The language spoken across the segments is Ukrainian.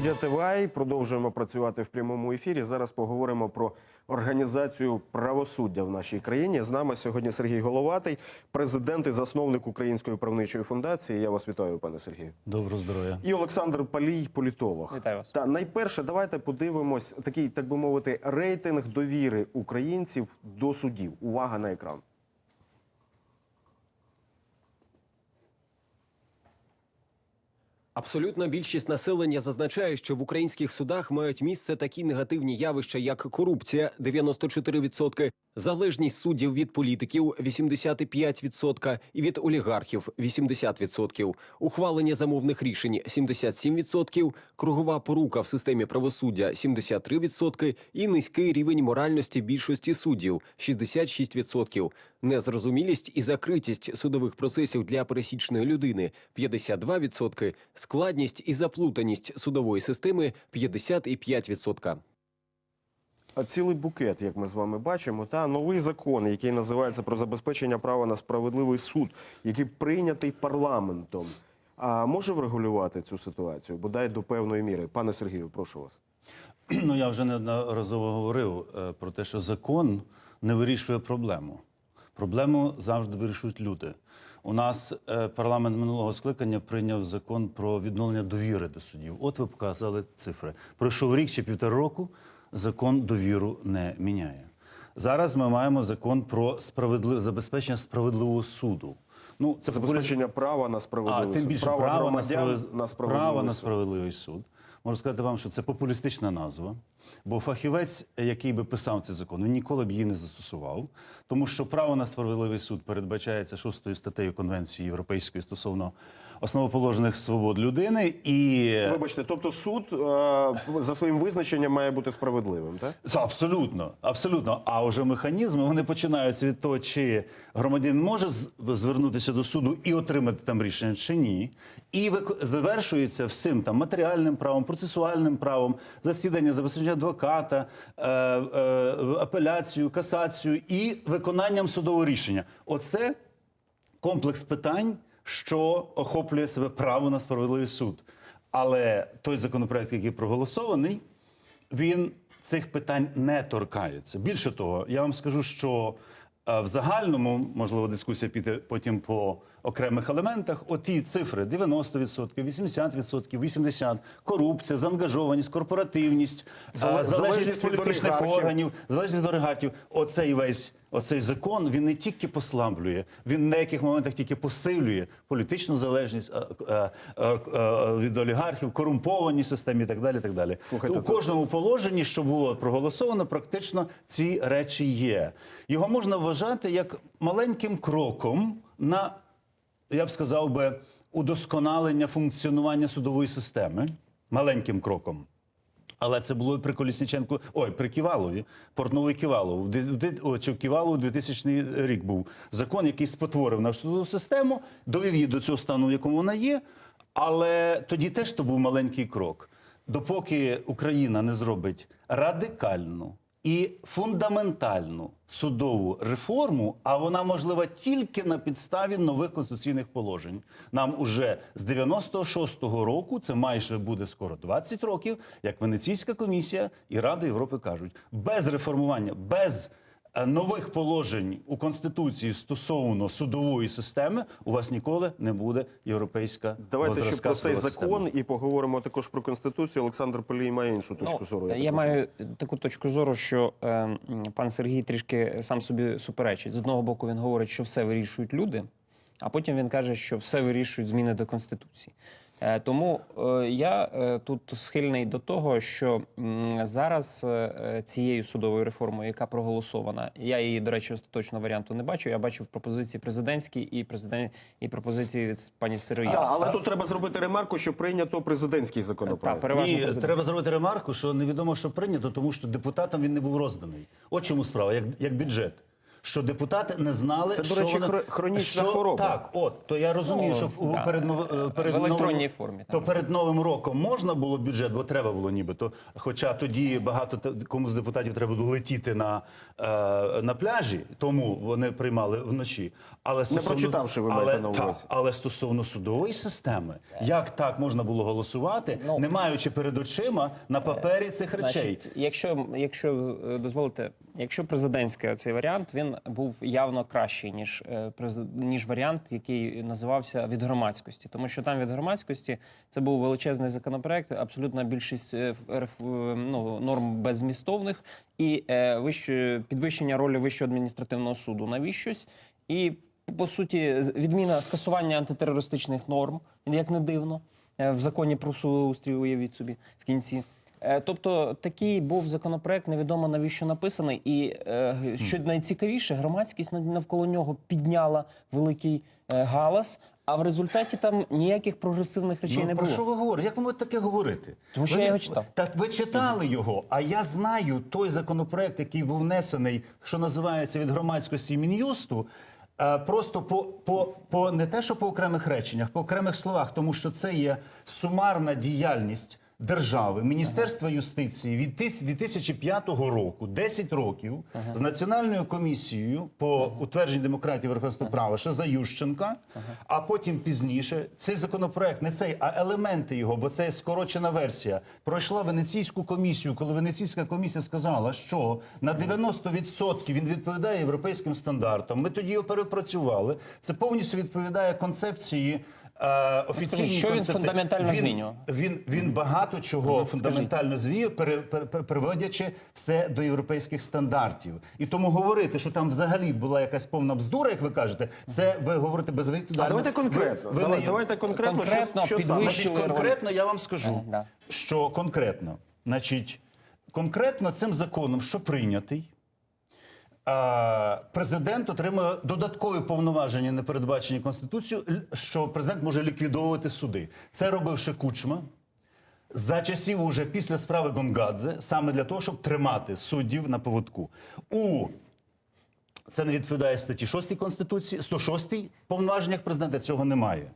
студія ТВАЙ. Продовжуємо працювати в прямому ефірі. Зараз поговоримо про організацію правосуддя в нашій країні. З нами сьогодні Сергій Головатий, президент і засновник Української правничої фундації. Я вас вітаю, пане Сергію. Доброго здоров'я. І Олександр Палій, політолог. Вітаю вас. Та найперше, давайте подивимось такий, так би мовити, рейтинг довіри українців до судів. Увага на екран. Абсолютна більшість населення зазначає, що в українських судах мають місце такі негативні явища, як корупція 94%, залежність суддів від політиків 85% і від олігархів 80%, ухвалення замовних рішень 77%, кругова порука в системі правосуддя 73% і низький рівень моральності більшості суддів 66%, незрозумілість і закритість судових процесів для пересічної людини 52%, складність і заплутаність судової системи 55%. А Цілий букет, як ми з вами бачимо, та новий закон, який називається про забезпечення права на справедливий суд, який прийнятий парламентом. А може врегулювати цю ситуацію, бодай до певної міри. Пане Сергію, прошу вас. Ну я вже неодноразово говорив е, про те, що закон не вирішує проблему. Проблему завжди вирішують люди. У нас е, парламент минулого скликання прийняв закон про відновлення довіри до суддів. От ви показали цифри. Пройшов рік чи півтора року. Закон довіру не міняє. Зараз ми маємо закон про справедлив... забезпечення справедливого суду. Ну це Забезпечення права на а справедливий тим більше право право, на, справедливий на суд. справедливий суд. Можу сказати вам, що це популістична назва, бо фахівець, який би писав цей закон, він ніколи б її не застосував, тому що право на справедливий суд передбачається шостою статтею Конвенції Європейської стосовно основоположених свобод людини і Вибачте, тобто суд е, за своїм визначенням має бути справедливим, так? Абсолютно, абсолютно. А вже механізми вони починаються від того, чи громадянин може звернутися до суду і отримати там рішення, чи ні. І завершується всім там матеріальним правом, процесуальним правом, засідання, забезпечення адвоката, е, е, апеляцію, касацію і виконанням судового рішення. Оце комплекс питань, що охоплює себе право на справедливий суд. Але той законопроект, який проголосований, він цих питань не торкається. Більше того, я вам скажу, що е, в загальному, можливо, дискусія піде потім по окремих елементах. Оті цифри 90%, 80%, 80%, корупція, заангажованість, корпоративність, е, залежність залежність від політичних олігархів. органів, залежність від олігархів. Оцей весь оцей закон він не тільки послаблює, він на яких моментах тільки посилює політичну залежність е, е, від олігархів, корумповані системи і так далі. і Так далі. Слухайте, у кожному положенні, що було проголосовано, практично ці речі є. Його можна вважати як маленьким кроком на, я б сказав би, удосконалення функціонування судової системи. Маленьким кроком. Але це було при Колісніченку, ой, при Ківалові, Портновий Ківалов. В ди- в ди- о, Чи в Ківалову 2000 рік був закон, який спотворив нашу судову систему, довів її до цього стану, в якому вона є. Але тоді теж то був маленький крок. Допоки Україна не зробить радикальну і фундаментальну судову реформу, а вона можлива тільки на підставі нових конституційних положень. Нам уже з 96-го року, це майже буде скоро 20 років, як Венеційська комісія і Рада Європи кажуть, без реформування, без нових положень у конституції стосовно судової системи, у вас ніколи не буде європейська Давайте ще про цей закон система. і поговоримо також про конституцію. Олександр Полій має іншу точку зору. Ну, так я розумію. маю таку точку зору, що е, пан Сергій трішки сам собі суперечить. З одного боку, він говорить, що все вирішують люди, а потім він каже, що все вирішують зміни до конституції. Е, тому е, я е, тут схильний до того, що зараз цією судовою реформою, яка проголосована, я її, до речі, остаточного варіанту не бачу. Я бачив пропозиції президентські і президент і пропозиції від пані Сироїд. Так, але тут треба зробити ремарку, що прийнято президентський Так, законопроект. переважно Ні, президент. треба зробити ремарку, що невідомо, що прийнято, тому що депутатам він не був розданий. От чому справа, як, як бюджет. Що депутати не знали, Це, до що речі, вони- хронічна що- хвороба. Так, от то я розумію, Ну, що в- да. перед нов- е, перед В електронній новим- формі, То там. перед новим роком можна було бюджет, бо треба було нібито. Хоча тоді багато те- кому з депутатів треба було летіти на, е, на пляжі, тому вони приймали вночі. Але прочитавши, ви але, маєте на так, увазі. але стосовно судової системи, як так можна було голосувати, Ну, не маючи перед очима на папері цих речей? Значить, якщо, якщо е, дозволите, якщо президентський цей варіант, він був явно кращий, ніж, е, ніж варіант, який називався від громадськості. Тому що там від громадськості це був величезний законопроект, абсолютна більшість е, е, ну, норм беззмістовних і вище, підвищення ролі Вищого адміністративного суду навіщось. І по суті, відміна скасування антитерористичних норм, як не дивно, в законі про судоустрій, уявіть собі в кінці. Е, Тобто такий був законопроект, невідомо навіщо написаний, і е, що найцікавіше, громадськість нав- навколо нього підняла великий е, галас. А в результаті там ніяких прогресивних речей Ну, не про було. що ви говорите? Як ви можете таке говорити? Тому що Ви я його читав. Так ви читали його, а я знаю той законопроект, який був внесений, що називається від громадськості Мін'юсту. Просто по, по, по не те, що по окремих реченнях, по окремих словах, тому що це є сумарна діяльність держави, Міністерства юстиції від тис- 2005 року, 10 років, з національною комісією по утвердженню демократії верховенства права ще за Ющенка, а потім пізніше цей законопроект, не цей, а елементи його, бо це скорочена версія, пройшла Венеційську комісію, коли Венеційська комісія сказала, що на 90% він відповідає європейським стандартам. Ми тоді його перепрацювали. Це повністю відповідає концепції. Е, Офіційній що він фундаментально він, змінював? Він, він багато чого фундаментально звів, пере, пере, пере- приводячи все до європейських стандартів. І тому говорити, що там взагалі була якась повна бздура, як ви кажете, це ви говорите безвідповідально. А давайте конкретно. Ви- ви Давай- давайте конкретно, Конкретно що, що саме? Значить, конкретно я вам скажу, Е, да. що конкретно, значить, конкретно цим законом, що прийнятий, президент отримує додаткові повноваження, не передбачені Конституцією, що президент може ліквідовувати суди. Це робив ще Кучма. За часів уже після справи Гонгадзе, саме для того, щоб тримати суддів на поводку. У це не відповідає статті 6 Конституції, 106 повноваженнях президента цього немає.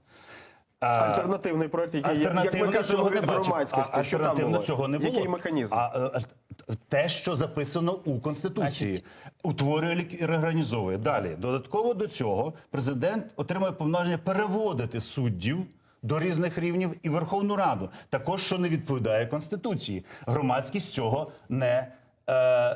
А, Альтернативний проект, який, як ми кажемо, цього не від громадськості. А, що там було? цього не було. Який механізм? А, е, аль- те, що записано у Конституції, утворює і реорганізовує. Далі, додатково до цього, президент отримує повноваження переводити суддів до різних рівнів і Верховну Раду. Також, що не відповідає Конституції. Громадськість цього не е,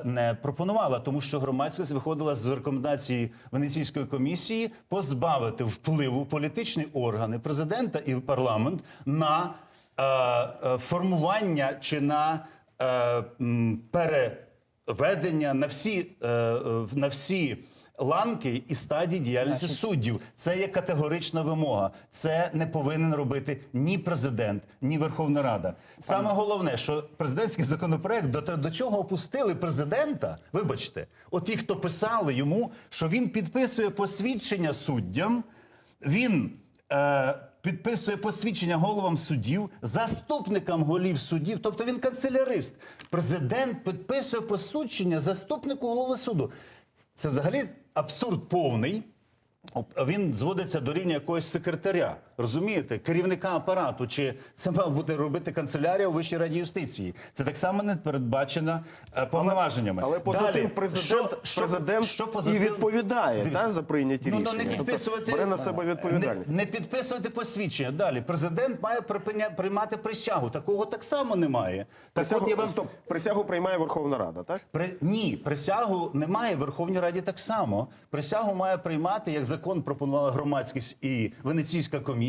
не пропонувала, тому що громадськість виходила з рекомендації Венеційської комісії позбавити впливу політичні органи президента і парламент на е, е, формування чи на е, переведення на всі, е, е, на всі ланки і стадії діяльності суддів. Це є категорична вимога. Це не повинен робити ні президент, ні Верховна Рада. Саме головне, що президентський законопроект до, до чого опустили президента. Вибачте, от ті, хто писали йому, що він підписує посвідчення суддям, він. Е, Підписує посвідчення головам суддів, заступникам голів суддів, тобто він канцелярист. Президент підписує посвідчення заступнику голови суду. Це взагалі абсурд повний. Він зводиться до рівня якогось секретаря, розумієте, керівника апарату. Чи це мав бути робити канцелярія у Вищій раді юстиції? Це так само не передбачено е, повноваженнями. Але поза Далі, тим президент, що- що- президент що і тим- відповідає Дивіться. та, за прийняті Ну, рішення. ну, не Тобто підписувати бере на себе відповідальність. Не, не підписувати посвідчення. Далі президент має припиня- приймати присягу. Такого так само немає. Так Присягу, от я вам стоп, присягу приймає Верховна Рада, так? при ні, присягу немає в Верховній Раді так само. Присягу має приймати, як закон пропонувала громадськість і Венеційська комісія.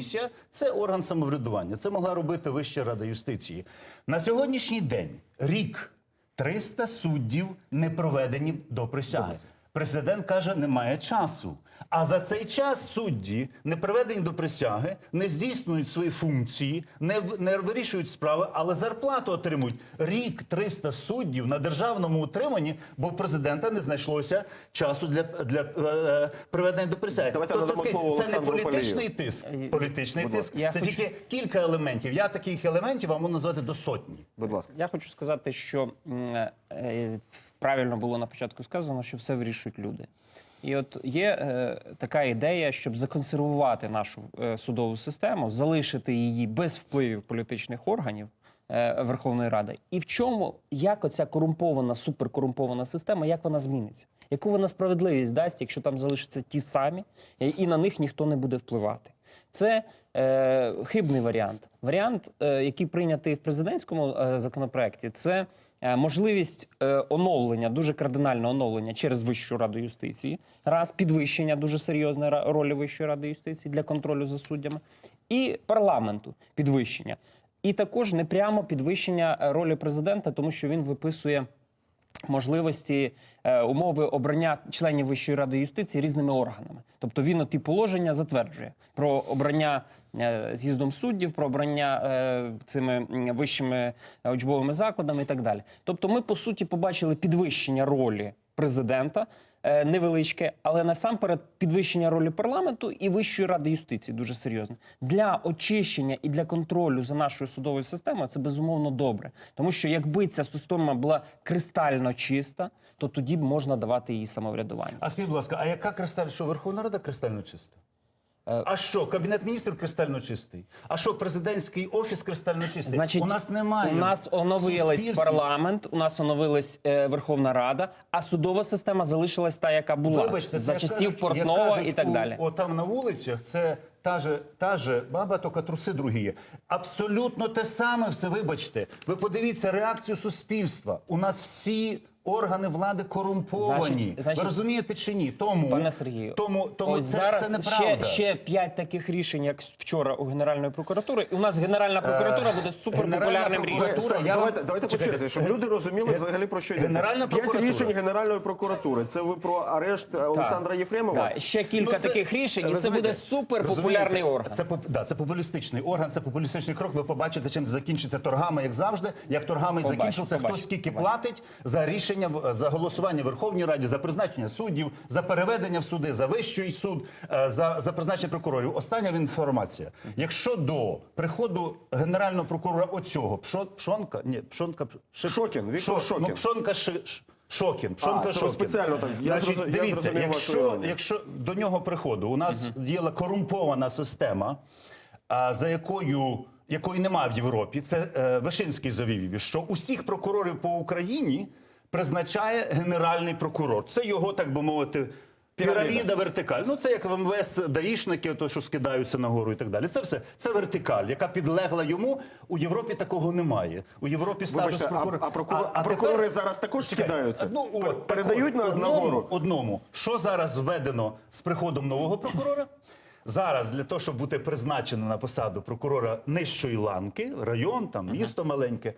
Це орган самоврядування. Це могла робити Вища Рада юстиції. На сьогоднішній день рік 300 суддів не проведені до присяги. Президент каже, немає часу. А за цей час судді не приведені до присяги, не здійснюють свої функції, не, в- не вирішують справи, але зарплату отримують. Рік 300 суддів на державному утриманні, бо в президента не знайшлося часу для, для е, приведення до присяги. Давайте Тобто, надамо скажіть, це не політичний Палію. тиск. Політичний Будь тиск. Я Це хочу- тільки кілька елементів. Я таких елементів вам можу назвати до сотні. Будь ласка. Я хочу сказати, що м, е, правильно було на початку сказано, що все вирішують люди. І от є е, така ідея, щоб законсервувати нашу е, судову систему, залишити її без впливів політичних органів е, Верховної Ради. І в чому як оця корумпована, суперкорумпована система, як вона зміниться? Яку вона справедливість дасть, якщо там залишаться ті самі, і- на них ніхто не буде впливати? Це е, хибний варіант. Варіант, е, який прийнятий в президентському е, законопроекті, це можливість е, оновлення, дуже кардинальне оновлення через Вищу раду юстиції, раз підвищення дуже серйозної ролі Вищої ради юстиції для контролю за суддями, і парламенту підвищення. І також непрямо підвищення е, ролі президента, тому що він виписує можливості е, умови обрання членів Вищої ради юстиції різними органами. Тобто він ті положення затверджує про обрання е, з'їздом суддів, про обрання е, цими вищими е, учбовими закладами і так далі. Тобто, ми по суті побачили підвищення ролі президента. е, Невеличке, але насамперед підвищення ролі парламенту і Вищої ради юстиції дуже серйозне для очищення і для контролю за нашою судовою системою. Це безумовно добре, тому що якби ця система була кристально чиста, то тоді б можна давати їй самоврядування. А скажіть, будь ласка, а яка кристаль, що Верховна Рада кристально чиста? Е, А що, Кабінет міністрів кристально чистий? А що, президентський офіс кристально чистий? Значить, у нас немає. У нас оновились Суспільстві. парламент, у нас оновилась е, Верховна Рада, а судова система залишилась та, яка була Вибачте, за часів Портнова і так далі. О, там на вулицях це та же, та же баба, тільки труси другі є. Абсолютно те саме все, вибачте. Ви подивіться реакцію суспільства. У нас всі органи влади корумповані. Значить- значить- Ви розумієте чи ні? Тому, Пане Сергію, тому, тому ось це, зараз це неправда. ще, ще п'ять таких рішень, як вчора у Генеральної прокуратури. І у нас Генеральна прокуратура буде суперпопулярним рішенням. я давайте, давайте по Чекайте. черзі, щоб люди розуміли взагалі про що йдеться. Генеральна П'ять прокуратура. рішень Генеральної прокуратури. Це ви про арешт е, Олександра Єфремова? Так, ще кілька Ну, це- таких рішень, і це розумієте, буде суперпопулярний Розумієте? орган. Це поп- да, це популістичний орган, це популістичний крок. Ви побачите, чим закінчиться торгами, як завжди. Як торгами і Побачимо, закінчився, хто побачимо, скільки побачимо. платить за рішення за голосування в Верховній Раді, за призначення суддів, за переведення в суди, за вищий суд, е, за, за призначення прокурорів. Остання інформація. Якщо до приходу генерального прокурора оцього Пшо- Пшонка, ні, Пшонка Шокін, Віктор Шокін. Ну, Пшонка Шокін, Пшонка це Шокін. спеціально так, я Значить, зрозу- я дивіться, вашу якщо, якщо до нього приходу у нас діяла корумпована система, а, за якою якої немає в Європі, це е, Вишинський завів, що усіх прокурорів по Україні призначає генеральний прокурор. Це його, так би мовити. Піраміда. Вертикаль. Ну це як в МВС даїшники, то що скидаються нагору і так далі. Це все це вертикаль, яка підлегла йому. У Європі такого немає. У Європі статус Вибачте, а, прокурора. а, прокурор, а, тепер- прокурори зараз також скидаються? Ну, от, передають на, одному, одному. Що зараз введено з приходом нового прокурора? Зараз для того, щоб бути призначеним на посаду прокурора нижчої ланки, район, там місто маленьке,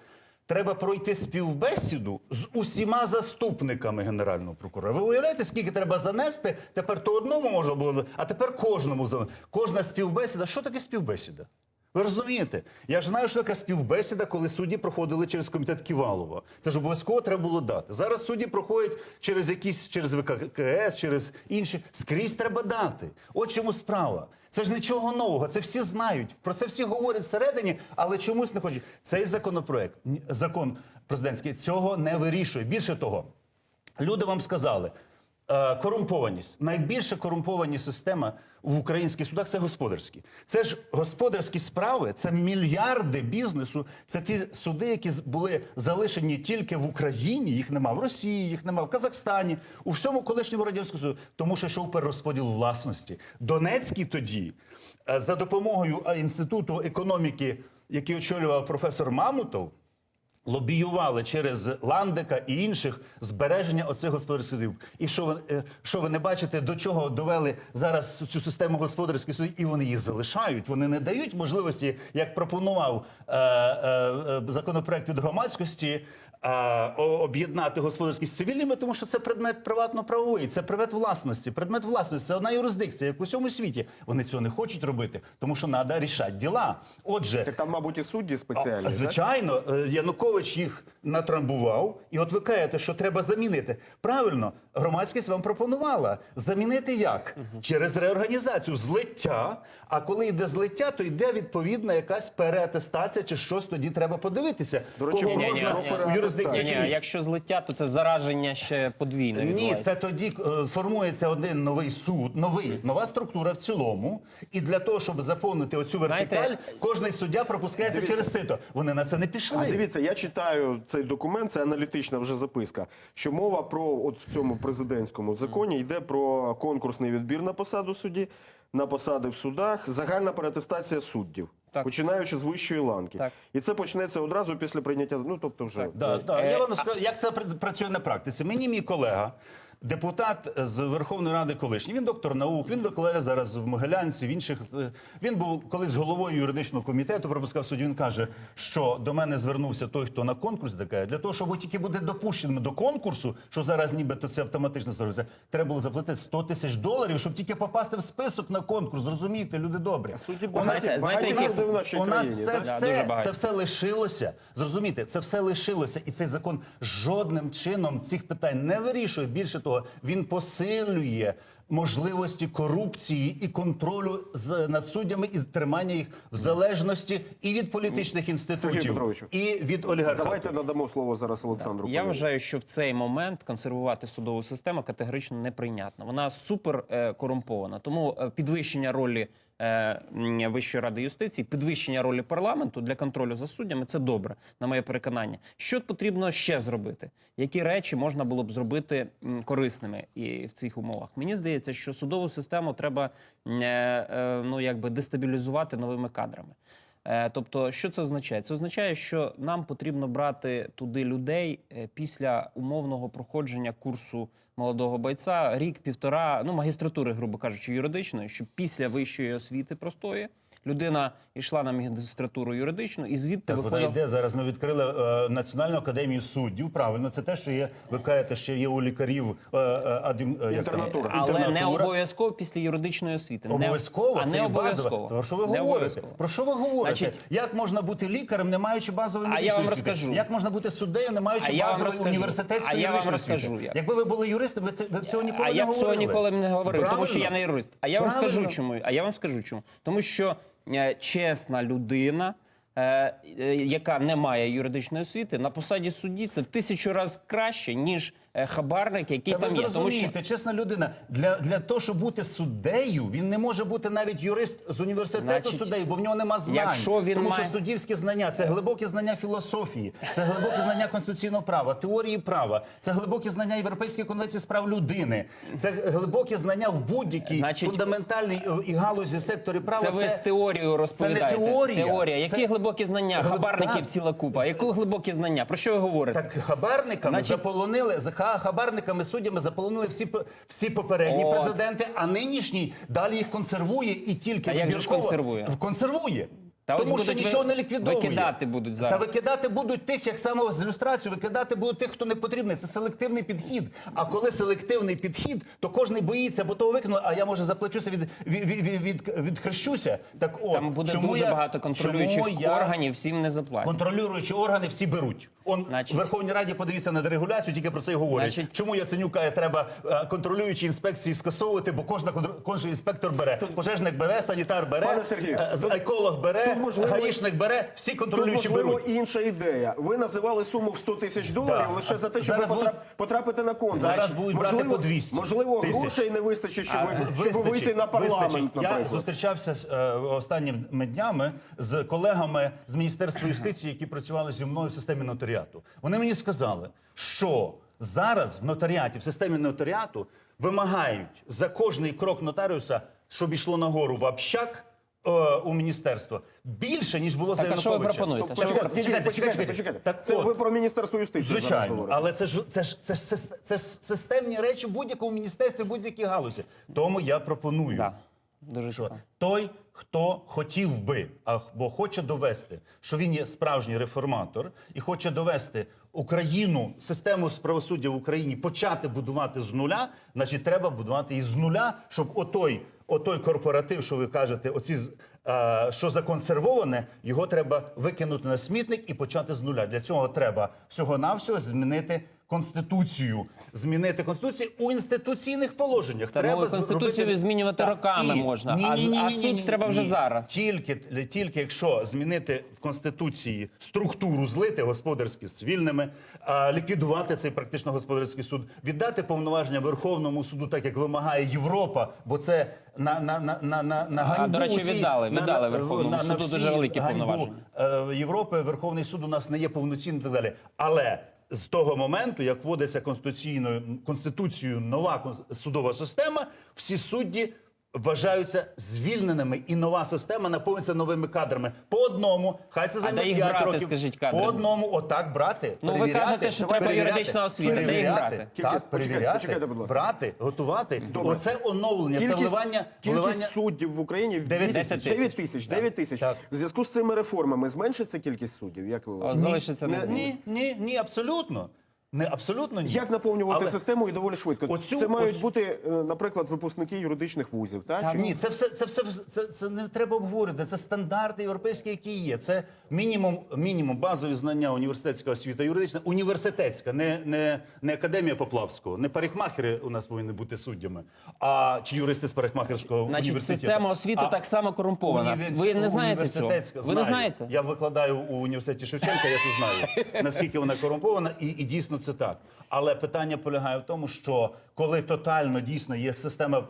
треба пройти співбесіду з усіма заступниками генерального прокурора. Ви уявляєте, скільки треба занести? Тепер то одному можна було, а тепер кожному за кожна співбесіда. Що таке співбесіда? Ви розумієте? Я ж знаю, що така співбесіда, коли судді проходили через комітет Ківалова. Це ж обов'язково треба було дати. Зараз судді проходять через якісь через ВККС, через інші. Скрізь треба дати. От чому справа. Це ж нічого нового. Це всі знають. Про це всі говорять всередині, але чомусь не хочуть. Цей законопроект, закон президентський, цього не вирішує. Більше того, люди вам сказали. Е, Корумпованість найбільша корумповані система в українських судах це господарські. Це ж господарські справи, це мільярди бізнесу. Це ті суди, які були залишені тільки в Україні. Їх нема в Росії, їх нема в Казахстані, у всьому колишньому радянському Союзу, тому що йшов перерозподіл власності. Донецький тоді е, за допомогою е, інституту економіки, який очолював професор Мамутов лобіювали через Ландика і інших збереження оцих господарських судів. І що ви, е, що ви не бачите, до чого довели зараз цю систему господарських судів, і вони її залишають. Вони не дають можливості, як пропонував е, е, е, законопроект від громадськості. Об'єднати господарські з цивільними, тому що це предмет приватно-правовий, це предмет власності. Предмет власності це одна юрисдикція, як у всьому світі. Вони цього не хочуть робити, тому що треба рішати діла. Отже, Так там, мабуть, і судді спеціальні. а, так? Звичайно, е, Янукович їх натрамбував, і от ви кажете, що треба замінити. Правильно, громадськість вам пропонувала замінити як? Через реорганізацію, злиття. А коли йде злиття, то йде відповідна якась переатестація чи щось тоді треба подивитися. До речі, Кого можна ні, ні. якщо злиття, то це зараження ще подвійне ні, відбувається. це тоді е, формується один новий суд, новий нова структура в цілому. І для того, щоб заповнити оцю вертикаль, кожний суддя пропускається через сито. Вони на це не пішли. А дивіться, я читаю цей документ, це аналітична вже записка. Що мова про от в цьому президентському законі йде про конкурсний відбір на посаду судді, на посади в судах, загальна переатестація суддів. Так. Починаючи з вищої ланки, Так. і це почнеться одразу після прийняття. Ну тобто, вже Да, да. Е, Я вам скажу, як це пр- працює на практиці. Мені мій колега, депутат з Верховної Ради колишній, він доктор наук, він викладає зараз в Могилянці, в інших. е, Він був колись головою юридичного комітету, пропускав судді. Він каже, що до мене звернувся той, хто на конкурс таке, для того, щоб ви тільки буде допущеним до конкурсу, що зараз нібито це автоматично становиться, треба було заплатити 100 тисяч доларів, щоб тільки попасти в список на конкурс. Зрозумієте, люди добрі. судді нас- знаєте, знаєте, в нашій У нас країні. це? Да, все, це все лишилося. Зрозумійте, це все лишилося, і цей закон жодним чином цих питань не вирішує. Більше того, він посилює можливості корупції і контролю з над суддями і тримання їх в залежності і від політичних інститутів, і від олігархів. Давайте надамо слово зараз Олександру. Я вважаю, що в цей момент консервувати судову систему категорично неприйнятно. Вона супер е, корумпована. Тому е, підвищення ролі Вищої ради юстиції, підвищення ролі парламенту для контролю за суддями це добре, на моє переконання. Що потрібно ще зробити? Які речі можна було б зробити корисними і в цих умовах? Мені здається, що судову систему треба е, е, ну якби дестабілізувати новими кадрами. Е, Тобто, що це означає? Це означає, що нам потрібно брати туди людей е, після умовного проходження курсу молодого бойця, рік-півтора, ну магістратури, грубо кажучи, юридичної, що після вищої освіти простої людина йшла на магістратуру юридичну і звідти Так, вона йде зараз. Ми відкрили е, Національну академію суддів. Правильно, це те, що є. Ви кажете, що є у лікарів е, е, адім, е, там? Інтернатура. Але не обов'язково після юридичної освіти. Не- Обов'язково, а це не обов'язково. Про що ви Не говорите? Про що ви говорите? Значить- як можна бути лікарем, не маючи базової А я вам освіти? розкажу. Як можна бути суддею, не маючи А базової університетської А я вам розкажу, освіти? як. Якби ви були юристом, ви, це, ви б цього ніколи а не я б говорили. цього ніколи не говорив, тому що я не юрист. А я вам Правильно. скажу чому. А я вам скажу чому. Тому що чесна людина. е, е, Яка не має юридичної освіти на посаді судді, це в тисячу разів краще ніж е, хабарник, який Та ви там є. Тому що зрозумієте, чесна людина, для, для того, щоб бути суддею, він не може бути навіть юрист з університету Значить, суддею, бо в нього нема знань. якщо він Тому має- що суддівські знання це глибокі знання філософії, це глибокі знання конституційного права, теорії права, це глибокі знання Європейської конвенції з прав людини, це глибокі знання в будь-якій Значить, фундаментальній е, і галузі секторі права. це ви з теорією розповідаєте. теорія. Теорія. Які Це- глибокі знання? Глиб- Хабарників так. ціла купа. Які глибокі знання? Про що ви говорите? Так хабарниками Значить- заполонили за хабарниками суддями заполонили всі всі попередні От. президенти, а нинішній далі їх консервує і тільки А як же консервує? консервує. Та Тому що нічого ви- не ліквідовує. викидати будуть зараз. Та викидати будуть тих, як саме з ілюстрацію, викидати будуть тих, хто не потрібний. Це селективний підхід. А коли селективний підхід, то кожен боїться, бо того викинули, а я може заплачуся від, від, від, від, від, відхрещуся. Так от, Там буде чому дуже я, багато контролюючих чому я органів, всім не заплатять. Контролюючі органи всі беруть. Он Значить- в Верховній Раді подивіться на дерегуляцію, тільки про це й говорять. Значить- Чому Яценюк каже, треба е, контролюючі інспекції скасовувати, бо кожна контр- кожен інспектор бере. Пожежник бере, санітар бере, Пане Сергію, е, з- еколог бере, тут, можливо, гаїшник бере, всі Тут, контролюючі можливо, беруть. інша ідея. Ви називали суму в 100 тисяч доларів Да. лише за те, щоб Зараз потрап- будуть- потрапити на конкурс. Зараз будуть брати можливо, по 200 Можливо, тисяч. грошей не вистачить, щоб, щоб Вистачить, вийти на парламент, вистачить. Я наприклад. зустрічався з, е, останніми днями з колегами з Міністерства юстиції, які працювали зі мною в системі нотаріату. Вони мені сказали, що зараз в нотаріаті, в системі нотаріату вимагають за кожний крок нотаріуса, щоб йшло нагору в общак. е, У міністерство більше ніж було за Так, а що ви Януковича. Почекайте, почекайте, почекайте, почекайте. почекайте. Так Це от, ви про Міністерство юстиції Звичайно, говорите. але це ж це ж це ж це ж системні речі в будь-якому міністерстві, в будь-якій галузі. Тому я пропоную, Да. Дуже що цікаво. той, хто хотів би, або хоче довести, що він є справжній реформатор і хоче довести Україну, систему правосуддя в Україні почати будувати з нуля, значить, треба будувати її з нуля, щоб отой отой корпоратив, що ви кажете, оці е, що законсервоване, його треба викинути на смітник і почати з нуля. Для цього треба всього-навсього змінити. Конституцію змінити конституцію у інституційних положеннях. Та, ну, Конституцію змінювати Так, роками можна, а з- а суд треба вже зараз. Тільки, тільки якщо змінити в Конституції структуру, злити господарські з цивільними, а, ліквідувати цей практично господарський суд, віддати повноваження Верховному суду, так як вимагає Європа, бо це на, на, на, на, на, на ганьбу до речі, усій- віддали, на- віддали на- Верховному на- на суду всі дуже великі повноваження. е, Європи, Верховний суд у нас не є повноцінним і так далі. Але з того моменту, як вводиться конституційною конституцією нова судова система, всі судді. Вважаються звільненими, і нова система наповнюється новими кадрами. По одному, хай це займе де їх 5 брати, років. скажіть, кадри? По одному, отак брати. Ну, ви перевіряти, кажете, що треба перевіряти, юридична освіта. Де їх брати? Кількість- Так, почекайте, перевіряти, почекайте, будь ласка. брати, готувати. Добре. Оце оновлення, це вливання, кількість вливання суддів в Україні Дев'ять 10 тисяч. 9 тисяч. 9 тисяч. Так. В зв'язку з цими реформами зменшиться кількість суддів? Як ви вважаєте? залишиться не Ні, ні, ні, абсолютно. Не абсолютно ні. Як наповнювати Але- систему і доволі швидко? Оцю- це мають оцю- бути, е, наприклад, випускники юридичних вузів. Та? Та, Чи- ні, це все, це все це, це не треба обговорювати. Це стандарти європейські, які є. Це мінімум, мінімум базові знання університетська освіта, юридична, університетська, не, не, не академія Поплавського, не парикмахери у нас повинні бути суддями, а чи юристи з парикмахерського Значить, університету. система освіти А так само корумпована. універс- Ви не знаєте цього? університетська, Ви не знаєте? Я викладаю у університеті Шевченка, я це знаю. Наскільки вона корумпована, і, і дійсно це так. Але питання полягає в тому, що коли тотально дійсно є система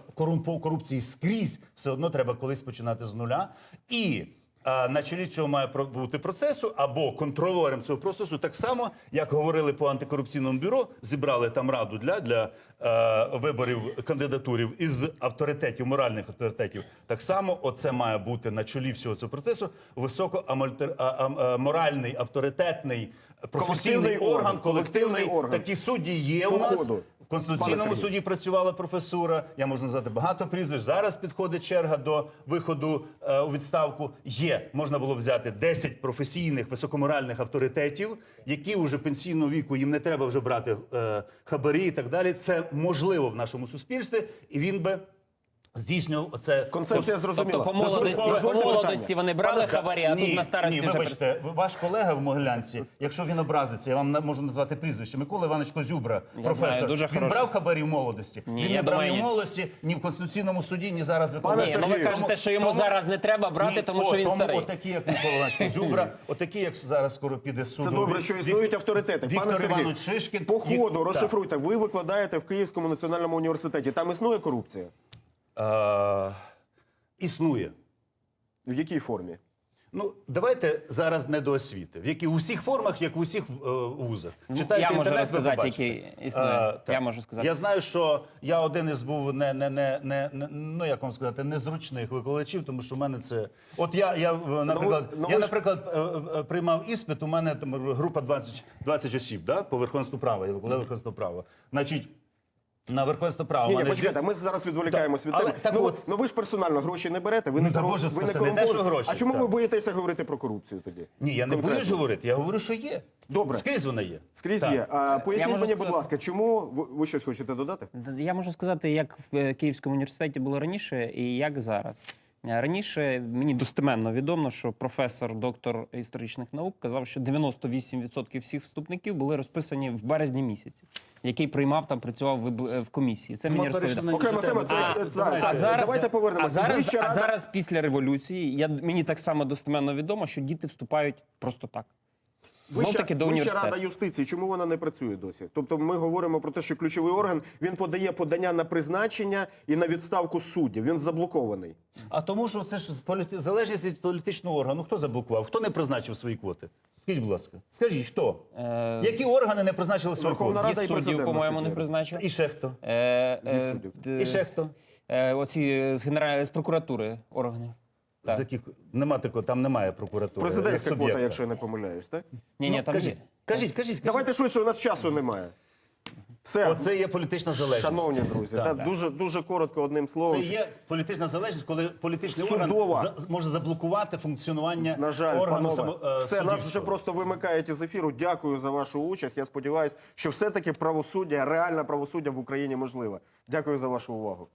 корупції скрізь, все одно треба колись починати з нуля. І а, на чолі цього має бути процесу або контролером цього процесу, так само як говорили по антикорупційному бюро, зібрали там раду для, для е, виборів кандидатурів із авторитетів, моральних авторитетів. Так само оце має бути на чолі всього цього процесу високоморальний, авторитетний, професійний орган, колективний орган. Такі судді є По у нас. ходу. В Конституційному суді працювала професура. Я можу назвати багато прізвищ. Зараз підходить черга до виходу е, у відставку. Є можна було взяти 10 професійних високоморальних авторитетів, які вже пенсійного віку їм не треба вже брати е, хабарі і так далі. Це можливо в нашому суспільстві, і він би здійснював оце Концепція зрозуміла. Тобто по молодості, по молодості вони брали Пане хабарі, а ні, тут на старості ні, вже вибачте, ви- ваш колега в Могилянці, якщо він образиться, я вам можу назвати прізвище. Микола Іванович Козюбра, професор. знаю, дуже він хороший. брав хабарі в молодості. Ні, він не брав думаю, ні в ні. молодості, ні в конституційному суді, ні зараз виконує. Ні, ну ви кажете, що йому зараз не треба брати, тому що він тому старий. Отакі, як Микола Іванович Козюбра, отакі, як зараз скоро піде суду. Це добре, що існують авторитети. Віктор Іванович Шишкін. по ходу розшифруйте. Ви викладаєте в Київському національному університеті. Там існує корупція? Е, Існує. В якій формі? Ну, давайте зараз не до освіти. В які у всіх формах, як у всіх е, вузах. Читайте Ну, я можу інтернет, ви розказати, побачите. який існує. Е, так. Я можу сказати. Я знаю, що я один із був не, не, не, не, не ну як вам сказати, незручних викладачів, тому що в мене це. От я, я е, наприклад, ну, я, ви ж- наприклад, е, е, приймав іспит. У мене там група 20, 20 осіб, да? по верховенству права. Я викладаю верховенство права. Значить, на верховенство права. Ні, ні, мене почекайте, ми зараз відволікаємося від Але теми. так ну, от- ну ви ж персонально гроші не берете, ви не, Ну, та кору- Боже ви не спаси, не те, що корумповані. гроші, А чому так. ви боїтеся говорити про корупцію тоді? Ні, я не Конкретно. боюсь говорити. Я говорю, що є. Добре. Скрізь вона є. Скрізь Так. є. А, поясніть можу мені, будь сказати- ласка, чому ви, ви щось хочете додати? Я можу сказати, як в е, Київському університеті було раніше і як зараз. Е, Раніше мені достеменно відомо, що професор, доктор історичних наук казав, що 98% всіх вступників були розписані в березні місяці, який приймав там, працював в, в комісії. Це мені розповідає. Окрема тема, це- А, це- давайте. А зараз, Давайте повернемося. А зараз, а зараз після революції я, мені так само достеменно відомо, що діти вступають просто так. Знов таки до Вища університету. рада юстиції, чому вона не працює досі? Тобто ми говоримо про те, що ключовий орган він подає подання на призначення і на відставку суддів. Він заблокований. А тому, що це ж з політи... залежність від політичного органу. Хто заблокував? Хто не призначив свої квоти? Скажіть, будь ласка, скажіть, хто? Е, Які органи не призначили свої Верховна квоти? Рада і З'їзд суддів, президент, по-моєму, не наскільки я призначив. І ще хто? Е, е, З'їзд суддів. І ще хто? Е, оці з генеральної з прокуратури органи. Так. З яких нема такого, там немає прокуратури. Президентська як квота, якщо я не помиляюсь, так? Ні, ні, Ну, там кажіть, є. кажіть, кажіть, кажіть. Давайте швидше, у нас часу немає. Все, Оце є політична залежність. шановні друзі, Так. та, дуже дуже коротко одним словом. Це є політична залежність, коли політичний Судова. орган за- може заблокувати функціонування На жаль, органу панове, само- е, все нас вже просто вимикають із ефіру. Дякую за вашу участь. Я сподіваюся, що все-таки правосуддя, реальне правосуддя в Україні можливе. Дякую за вашу увагу.